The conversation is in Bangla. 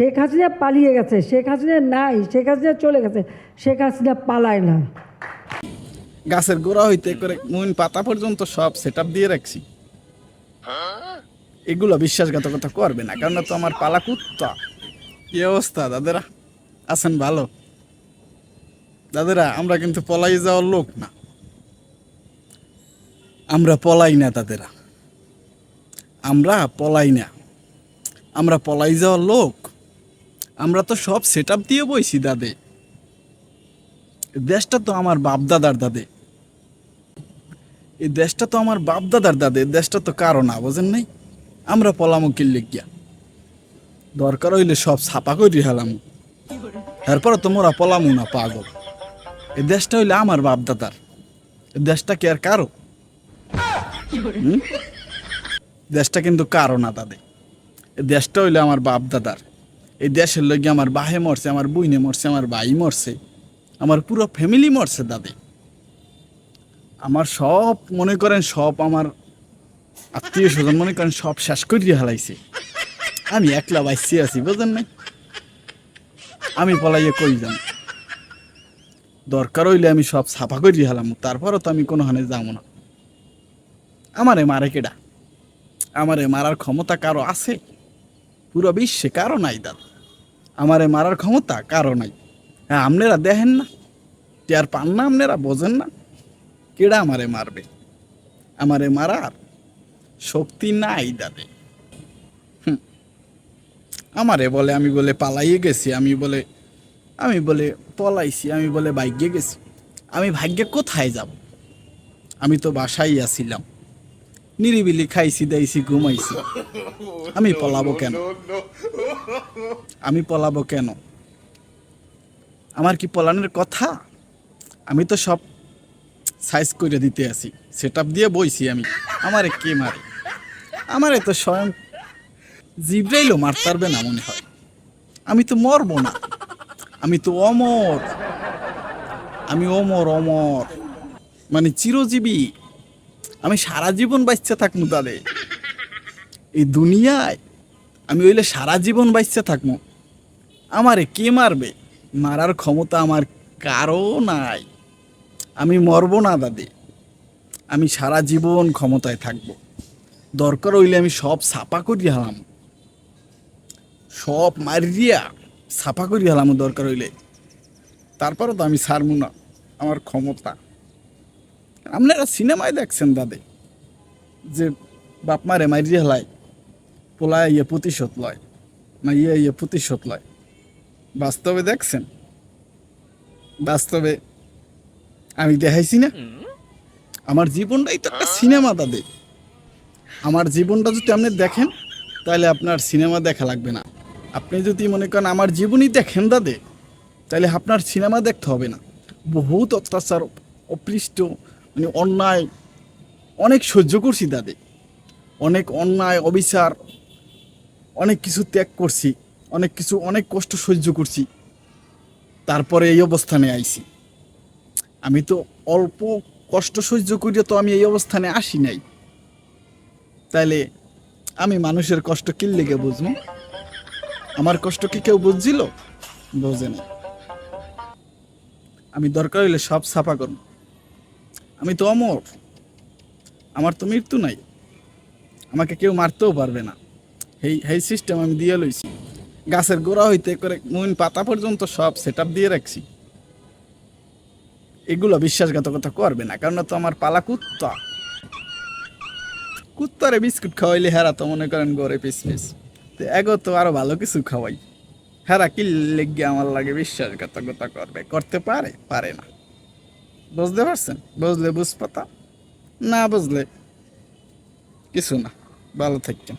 শেখ হাসিনা পালিয়ে গেছে, শেখ হাসিনা নাই, শেখ হাসিনা চলে গেছে, শেখ হাসিনা পালায় না। গাছের গোড়া হইতে করে মুইন পাতা পর্যন্ত সব সেট দিয়ে রাখছি। এগুলো বিশ্বাসঘাতকতা করবে না কারণ তো আমার পালা কুত্তা। কি অবস্থা, দাদারা? আছেন ভালো? দাদারা, আমরা কিন্তু পলাই যাওয়ার লোক না। আমরা পলাই না, দাদারা। আমরা পলাই না। আমরা পলাই যাওয়ার লোক। আমরা তো সব সেট আপ দিয়ে বইছি, দাদে। দেশটা তো আমার বাপ দাদার দাদে। এই দেশটা তো আমার বাপ দাদার দাদে দেশটা তো কারও না, বোঝেন নাই? আমরা পলামো কিল্লে গিয়া। দরকার হইলে সব ছাপা করি হেলাম। এরপরে তো মোরা পলামু না, পাগল। এই দেশটা হইলে আমার বাপ দাদার এই দেশটা কি আর কারও? দেশটা কিন্তু কারও না, দাদে। দেশটা হইলে আমার বাপ দাদার এই দেশের লগে আমার বাহে মরছে, আমার বুইনে মরছে, আমার ভাই মরছে, আমার পুরো ফ্যামিলি মরছে দাদি আমার সব, মনে করেন সব আমার আত্মীয় স্বজন মনে করেন সব শেষ করিয়ে হালাইছে আমি একলা বাইসি আছি বুঝলেন নাই? আমি পলাইয়ে কই যাম? দরকার হইলে আমি সব সাফা করিয়ে হালাম তারপরও তো আমি কোনোখানে যাব না। আমারে মারে কেডা? আমারে মারার ক্ষমতা কারও আছে? পুরো বিশ্বে কারও নাই দাদা। আমারে মারার ক্ষমতা কারও নাই। হ্যাঁ আপনারা দেখেন না টের পান না, আপনারা বোঝেন না কেডা আমারে মারবে। আমারে মারার শক্তি নাই দাদে। আমারে বলে, আমি বলে পালাইয়ে গেছি, আমি বলে আমি বলে পলাইছি, আমি বলে ভাগ্যে গেছি। আমি ভাগ্যে কোথায় যাব? আমি তো বাসায় আছিলাম। নিরিবিলি খাইছি দাইছি ঘুমাইছি। আমি পলাবো কেন? আমি পলাবো কেন? আমার কি পলানের কথা? আমি তো সব সাইজ করে দিতে আছি। সেট দিয়ে বইছি আমি। আমারে কে মারে? আমারে তো স্বয়ং জিব্রাইলও মার পারবে না মনে হয়। আমি তো মরবো না। আমি তো অমর। আমি অমর অমর। মানে চিরজীবী। আমি সারা জীবন বাঁচতে থাকব তাদের এই দুনিয়ায় আমি ওইলে সারা জীবন বাঁচতে থাকব। আমারে কে মারবে? মারার ক্ষমতা আমার কারও নাই। আমি মরবো না দাদি আমি সারা জীবন ক্ষমতায় থাকব। দরকার হইলে আমি সব ছাপা করি হালাম। সব মারিয়া ছাপা করি হালাম দরকার হইলে। তারপরও তো আমি ছাড়বো না। আমার ক্ষমতা। আপনারা সিনেমায় দেখছেন দাদে, যে বাপ মারে মারিয়ে হেলায় পোলায় ইয়ে প্রতিশোধ লয়, না ইয়ে ইয়ে প্রতিশোধ লয়। বাস্তবে দেখছেন? বাস্তবে আমি দেখাইছি না? আমার জীবনটাই তো একটা সিনেমা দাদে। আমার জীবনটা যদি আপনি দেখেন, তাহলে আপনার সিনেমা দেখা লাগবে না। আপনি যদি মনে করেন আমার জীবনই দেখেন দাদে, তাহলে আপনার সিনেমা দেখতে হবে না। বহুত অত্যাচার, অপৃষ্ট মানে অন্যায় অনেক সহ্য করছি দাদে অনেক অন্যায়, অবিচার, অনেক কিছু ত্যাগ করছি, অনেক কিছু, অনেক কষ্ট সহ্য করছি, তারপরে এই অবস্থানে আইছি। আমি তো অল্প কষ্ট সহ্য করিয়া তো আমি এই অবস্থানে আসি নাই। তাইলে আমি মানুষের কষ্ট কি লেগে বুঝব? আমার কষ্ট কি কেউ বুঝছিল? বোঝে না আমি দরকার হইলে সব ছাপা করব। আমি তো অমর। আমার তো মৃত্যু নাই। আমাকে কেউ মারতেও পারবে না। এই এই সিস্টেম আমি দিয়ে লইছি। গাছের গোড়া হইতে করে মুন পাতা পর্যন্ত সব সেট দিয়ে রাখছি। এগুলো বিশ্বাসঘাতকতা করবে না কারণ তো আমার পালা কুত্তা। কুত্তারে বিস্কুট খাওয়াইলে হেরা তো মনে করেন গড়ে পিস পিস তো এগো তো আরও ভালো কিছু খাওয়াই। হেরা কি লেগে আমার লাগে বিশ্বাসঘাতকতা করবে। করতে পারে পারে না। বুঝতে পারছেন? বুঝলে বুঝ পাতা না বুঝলে কিছু না ভালো থাকতেন